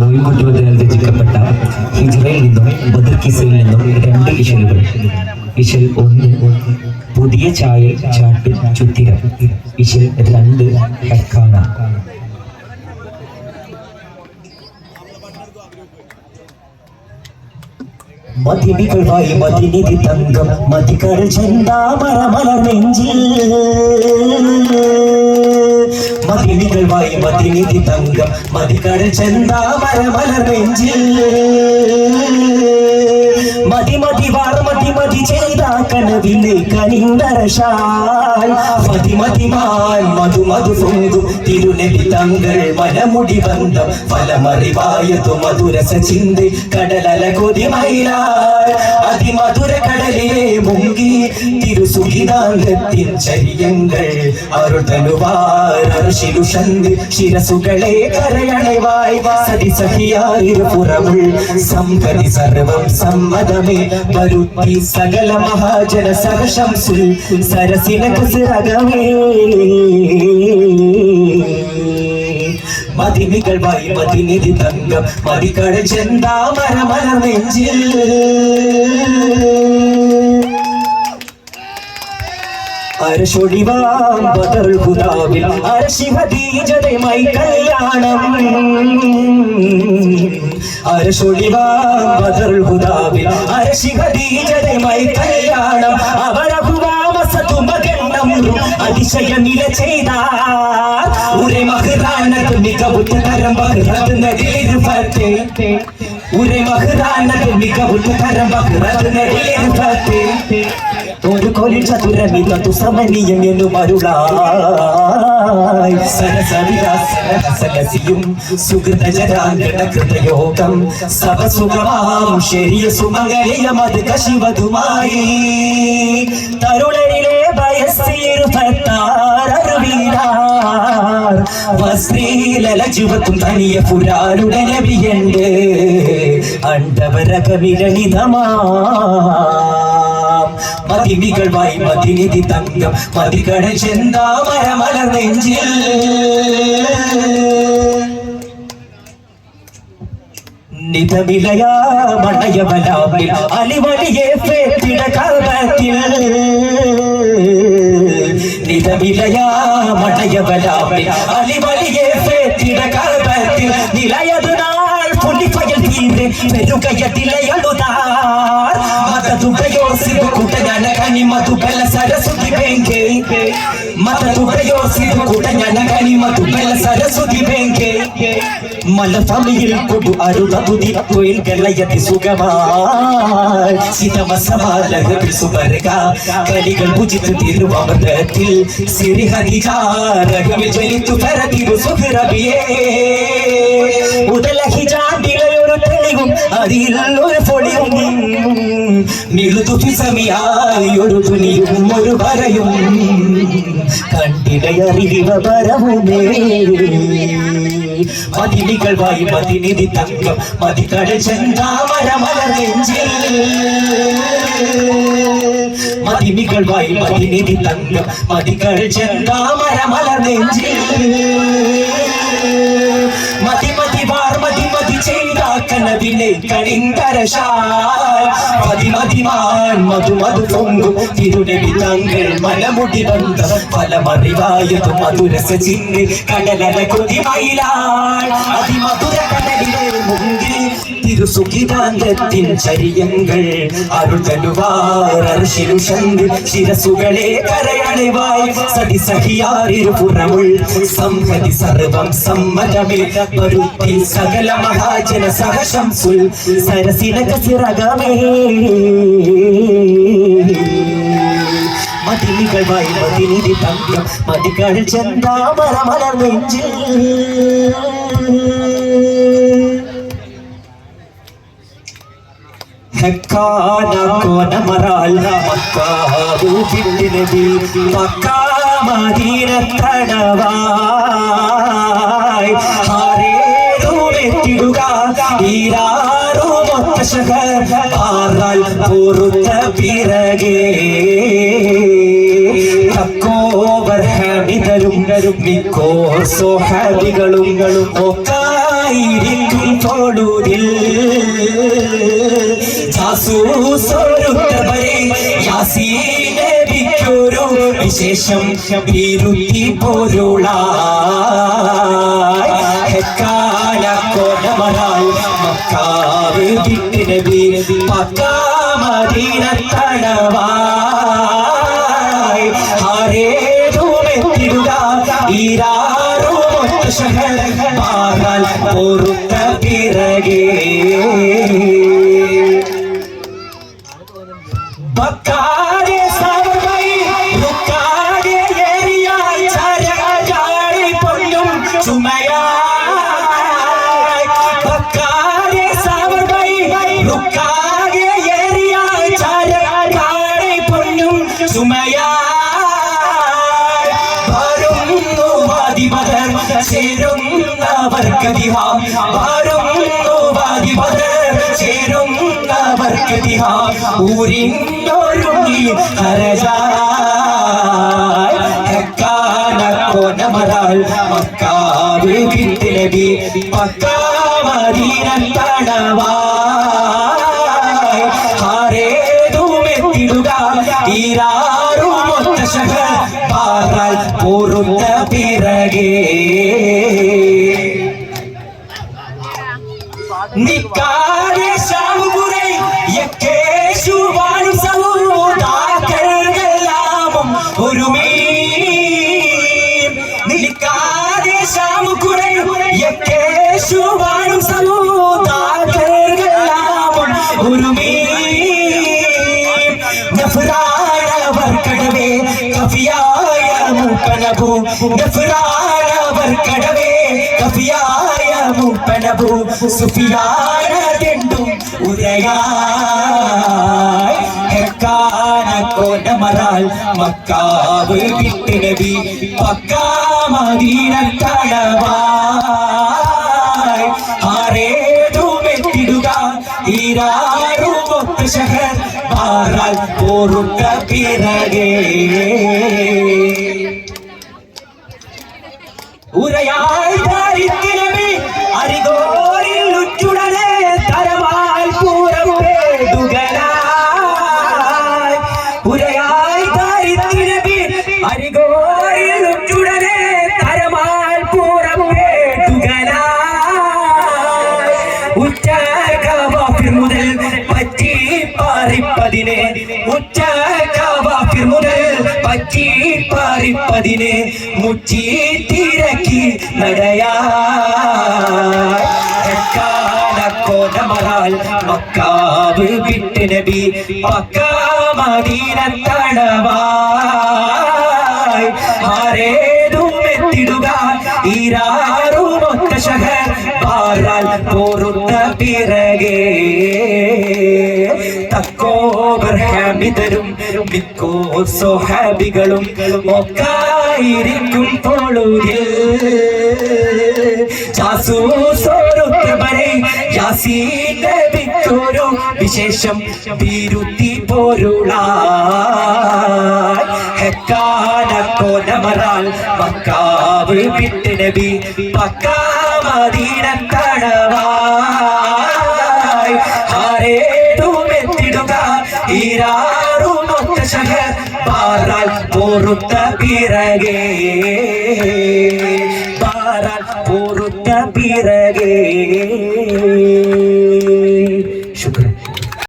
മോയിൻകുട്ടി വധനാൽ രചിക്കപ്പെട്ട ഹിജ്റയിൽ നിന്നും ബദർക്കിസയിൽ നിന്നും രണ്ട് ഇഷലുകൾ ഇഷൽ ഒന്ന് പുതിയ ചായ ചാട്ട് ചുത്തിരം. ഇഷൽ രണ്ട് ഹെക്കാന. മതിനികളായി മതിനിധി തങ്കം മതികടൽ ചെന്താമര മലർ നെഞ്ചിൽ മതിനികളായി മതിനിധി തങ്കം മതികടൽ ചെന്താമര മലർ നെഞ്ചിൽ. മതി മതി വാർ മതി മതി ചെയ്താ കനവിലെ കനിന്തരശാൽ മതി മതി മാൻ മധു മധു പൊങ്കു തിരുനെലി തങ്കൾ മലമുടി ബന്ധം ഫലമറിവായതു മധുരസ ചിന്തി കടലല കൊതിമയിലാൽ അതിമധുര കടലിലെ മുങ്ങി തിരുസുഖിതാന്തത്തിൻ ചര്യങ്ങൾ അരുതനുവാരശിലുഷന്ത് ശിരസുകളെ കരയണവായി സതി സഹിയായിരപുറമുൾ സമ്പതി സർവം സമ്മതമേ വരുത്തി സകല മഹാജന സഹശംസുൽ. സരസിന കുസിരകമേ മതിനികൾ വായി മതിനിധി തങ്കം മതിക്കട ചെന്താമര മല നെഞ്ചിൽ. അരശൊടിവാം ബദർ ഹുദാവിൽ അരശിഹദീജതമായി കല്യാണം. അരശൊടിവാം ബദർ ഹുദാവിൽ അരശിഹദീജതമായി കല്യാണം. അവരഹുവാമസതു മകണ്ണം അതിശയ നില ചെയ്താർ ഉരെ മഹ്റാനത്ത് മികവുറ്റ തരം ബഹ്റത്ത് നടിലിരുപത്തെ ഉരെ മഹ്റാനത്ത് മികവുറ്റ തരം ബഹ്റത്ത് നടിലിരുപത്തെ ഒരു കൊലിൽ ചതുരമിതു സമനീയം എന്നു മരുളായി സരസവിലാസനസിയും സുഹൃതജരാങ്കട കൃതയോഗം. സവസുഖമാം ശരിയ സുമംഗലിയമത് കശിവതുമായി. തരുളരിലെ വയസ്സിരുപത്താററിവീരാർ വസ്ത്രീലല തനിയ പുരാരുടെ നബിയണ്ട് അണ്ടവരകവിരണിതമാ മതിനികൾ മതിനിധി തങ്കം. മതികട ചെന്താമരമല നെഞ്ചിൽ. നിതവിലയാ മണയവലാമിൽ അലിവലിയെ പേത്തിട കർമ്മത്തിൽ. നിതവിലയാ മണയവലാമിൽ അലിവലിയെ പേത്തിട കർമ്മത്തിൽ. നിലയത് നാൾ പുലിപ്പയൽ തീരെ. പെരുകയതിലയളുതാർ മതതുകയോ സിധു കുട്ടഞ്ഞന കനി മധുബല സരസ്വതി ബേങ്കെ മതതുകയോ സിധു കുട്ടഞ്ഞന കനി മധുബല സരസ്വതി ബേങ്കെ മലഫമിയിൽ കൊടു അരുതതുതി തൊഴിൽ ഗലയതി സുഖമായി സിതമസമാലഹത്തിൽ സുബർഗ കലികൾ ഭുജിത്ത് തിരുവമൃതത്തിൽ സിരിഹരിജാരകവിൽ ജ്വലിത്തു പരതിരു സുഖരബിയേ ഉദലഹിജാണ്ടിലൊരു തെളിവും അതിൽ ഒരു പൊളിയും നിളുതുഫിസമിയായി ഒരു തുനിയും ഒരു വരയും കണ്ടിടയറിവ വരവുമേ മതിനികൾ വായി മതിനിധി തങ്കം മതികട ചെന്താമര മതിനികൾ വായി മതിനിധി തങ്കം മതികട ചെന്താമര കനവിനെ കണിന്തരശാൽ മതി മതി മാൻ മധു മധു പൊങ്കും. മലമുടി ബന്ധ. ഫലമറിവായതു മധുരസ ചിന്നി കടലല കൊതിമയിലാൾ അതിമധുര കടലിലെ മുങ്കിൽ തിരുസുഖിതാന്തത്തിൻ ചരിയങ്ങൾ. അരുതലുവാറർശിരുഷന്ത് ശിരസുകളെ കരയണിവായി. സതി സഹിയാറിരുപുറമുൾ സംഹതി സർവം സമ്മതമേ വരുത്തി സകല മഹാജന സഹശംസുൽ സരസിനക സിറകമേ. മതിനികളായി മതിനിധി തങ്കം മതികൾ ചെന്താമര മലർ ഹമിതരും മിക്കോ സോഹാബികളും ഒക്കായിരിക്കും ജാസൂസൊരുത്തവരെ യാസീനെ വിളിക്കൊരു വിശേഷം വിരുത്തി കോലമറായി മക്കാവ് വിട്ടിന് വീരതി പക്കാമദീന തടവായി ആരേതുമെത്തിടുക ഈരാറുമൊത്ത ശഹർ മാറാൽ പൊറുത്ത പിറകേ വാദിപദർ ചേരുന്നവർക്കതിഹാം വരുന്നു വാദിപദർ ചേരുന്നവർക്കതിഹാം ഊരിന്നൊരുങ്ങി ഹരജായ്. ഹെക്കാന കോനമരാൾ മക്കാവ് കിട്ടിലബി പക്കാ മദീന നിക്കാതെ ശാമുകുരൈ യക്കേശുവാനും സൗദാക്കരെല്ലാമും ഒരുമേ. നിൽക്കാതെ ശാമുകുരൈ യക്കേശുവാനും സൗദാക്കരെല്ലാമും ഒരുമേ. മൂപ്പനഭൂ നഫ്രാനവർ കടവേ കഫിയായ മൂപ്പനഭൂ സുഫിയാനതെണ്ടും ഉരയായി. ഹെക്കാന കോനമറാൽ മക്കാവ് വിട്ടുനബി പക്കാ മദീന തടവായി ആരേതുമെത്തിടുക ഈരാറുമൊത്ത ശഹർ മാറാൽ പോറുത്ത പിറകേ. உரையாய் தாரித்திரமே அறிகோரில் உற்றுடனே தரமாய் கூறம் பேடுகளாய். உரையாய் தாரித்திரமே அறிகோரில் உற்றுடனே தரமாய் கூறம் பேடுகளாய். உச்ச கவாபிர் முதல் பற்றி பாரிப்பதினே உச்ச പാറിപ്പതിനെ മുച്ചി തിരക്കി നടയാൽ മക്കാവ് വിട്ട് നബി പക്കാ മദീന തടവായി ആരേതുമെത്തിടുക ഈരാറുമൊത്ത ശഹർ പാറാൽ പോറുന്ന പിറകേ. തക്കോബർ ഹാമിതരും മിക്കോ സ്വഹാബികളും ഒക്കായിരിക്കും യാസീൻ നബിക്കൊരു വിശേഷം വിരുത്തി പൊരുളായി. ഹെക്കാന കോനമറാൽ മക്കാവ് വിട്ട് നബി പക്കാ മദീന തടവായി ആരേതുമെത്തിടുക ഈരാറുമൊത്ത ശഹർ പാറാൽ പൊറുത്ത പിറകേ പാറാൽ പൊറുത്ത പിറകേ ശുക്രൻ